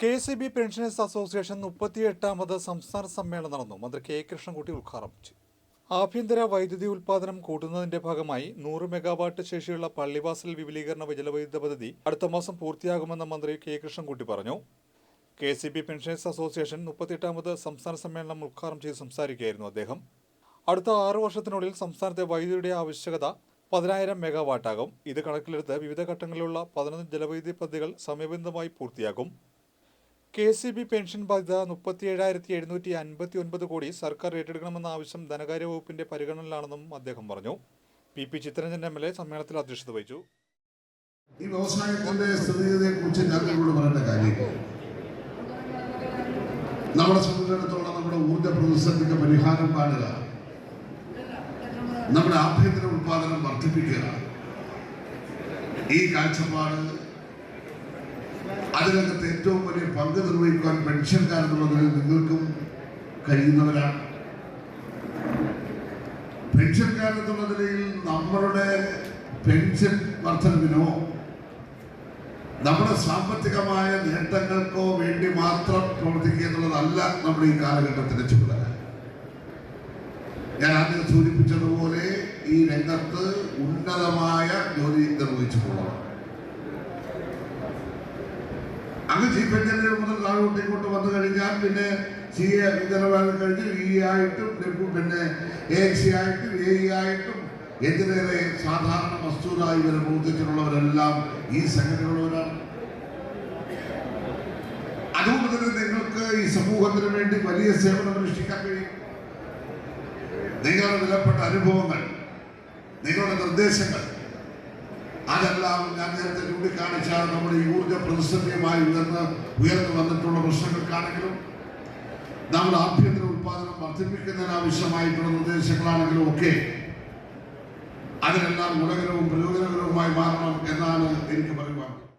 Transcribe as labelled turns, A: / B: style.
A: K S B pensioners association മുപ്പത്തിയെട്ടാമത് സംസ്ഥാന സമ്മേളനം നടന്നു. മന്ത്രി കെ കൃഷ്ണൻകുട്ടി ഉദ്ഘാടനം ചെയ്തു. ആഭ്യന്തര വൈദ്യുതി ഉൽപ്പാദനം കൂട്ടുന്നതിന്റെ ഭാഗമായി നൂറ് മെഗാവാട്ട് ശേഷിയുള്ള പള്ളിവാസൽ വിപുലീകരണ ജലവൈദ്യുത പദ്ധതി അടുത്ത മാസം പൂർത്തിയാകുമെന്ന് മന്ത്രി കെ കൃഷ്ണൻകുട്ടി പറഞ്ഞു. K C B pensioners association മുപ്പത്തിയെട്ടാമത് സംസ്ഥാന സമ്മേളനം ഉദ്ഘാടനം ചെയ്ത് സംസാരിക്കുകയായിരുന്നു അദ്ദേഹം. അടുത്ത ആറു വർഷത്തിനുള്ളിൽ സംസ്ഥാനത്തെ വൈദ്യുതിയുടെ ആവശ്യകത പതിനായിരം മെഗാവാട്ടാകും. ഇത് കണക്കിലെടുത്ത് വിവിധ ഘട്ടങ്ങളിലുള്ള പതിനൊന്ന് ജലവൈദ്യുതി പദ്ധതികൾ സമയബന്ധമായി പൂർത്തിയാക്കും കെ സി ബി പെൻഷൻ ബാധ്യത മുപ്പത്തി ഏഴായിരത്തി എഴുന്നൂറ്റി അൻപത്തി ഒൻപത് കോടി സർക്കാർ ഏറ്റെടുക്കണമെന്ന ആവശ്യം ധനകാര്യ വകുപ്പിന്റെ പരിഗണനയിലാണെന്നും അദ്ദേഹം പറഞ്ഞു. P P Chitharanjan M L A സമ്മേളനത്തിൽ അധ്യക്ഷത വഹിച്ചു.
B: ഈ വ്യവസായത്തിന്റെ സ്ഥിതിഗതിയെ കുറിച്ച് ഞാൻ നിങ്ങളോട് പറയേണ്ട കാര്യം നമ്മളെ സംബന്ധിച്ചിടത്തോളം നമ്മുടെ ഊർജ പ്രതിസന്ധിക്ക് പരിഹാരം പാടുക നമ്മുടെ ആഭ്യന്തര ഉത്പാദനം വർദ്ധിപ്പിക്കുക. ഈ കാഴ്ചപ്പാട് അതിനകത്ത് ഏറ്റവും വലിയ പങ്ക് നിർവഹിക്കാൻ പെൻഷൻകാരെന്നുള്ളതിൽ നിങ്ങൾക്കും കഴിയുന്നവരാണ്. പെൻഷൻകാരെന്നുള്ള നിലയിൽ നമ്മളുടെ പെൻഷൻ വർധനവിനോ നമ്മുടെ സാമ്പത്തികമായ നേട്ടങ്ങൾക്കോ വേണ്ടി മാത്രം പ്രവർത്തിക്കുക എന്നുള്ളതല്ല നമ്മുടെ ഈ കാലഘട്ടത്തിന്റെ ചുമതല. ഞാൻ ആദ്യം സൂചിപ്പിച്ചതുപോലെ ഈ രംഗത്ത് ഉന്നതമായ ജോലി നിർവഹിച്ചു അങ്ങ് ചീഫ് എഞ്ചിനീയർ മുതൽ താഴോട്ട് ഇങ്ങോട്ട് വന്നു കഴിഞ്ഞാൽ പിന്നെ സി എ നിലവാരം കഴിഞ്ഞ് ഇ ആയിട്ടും പിന്നെ എ സി ആയിട്ടും എ ഇ ആയിട്ടും എഞ്ചിനീയറെ സാധാരണ മസ്തൂരായി വരെ പ്രവർത്തിച്ചിട്ടുള്ളവരെല്ലാം ഈ സംഘടനയുള്ളവരാണ്. അതുകൊണ്ട് തന്നെ നിങ്ങൾക്ക് ഈ സമൂഹത്തിന് വേണ്ടി വലിയ സേവനം അനുഷ്ഠിക്കാൻ കഴിയും. നിങ്ങളുടെ വിലപ്പെട്ട അനുഭവങ്ങൾ നിങ്ങളുടെ നിർദ്ദേശങ്ങൾ അതെല്ലാം നേരത്തെ ചൂണ്ടിക്കാണിച്ചാൽ നമ്മുടെ ഈ ഊർജ പ്രതിസന്ധിയുമായി ഉയർന്ന് ഉയർന്നു വന്നിട്ടുള്ള പ്രശ്നങ്ങൾക്കാണെങ്കിലും നമ്മുടെ ആഭ്യന്തര ഉത്പാദനം വർദ്ധിപ്പിക്കുന്നതിന് ആവശ്യമായിട്ടുള്ള നിർദ്ദേശങ്ങളാണെങ്കിലും ഒക്കെ അതിനെല്ലാം ഗുണകരവും പ്രയോജനകരവുമായി മാറണം എന്നാണ് എനിക്ക് പറയുവാനുള്ളത്.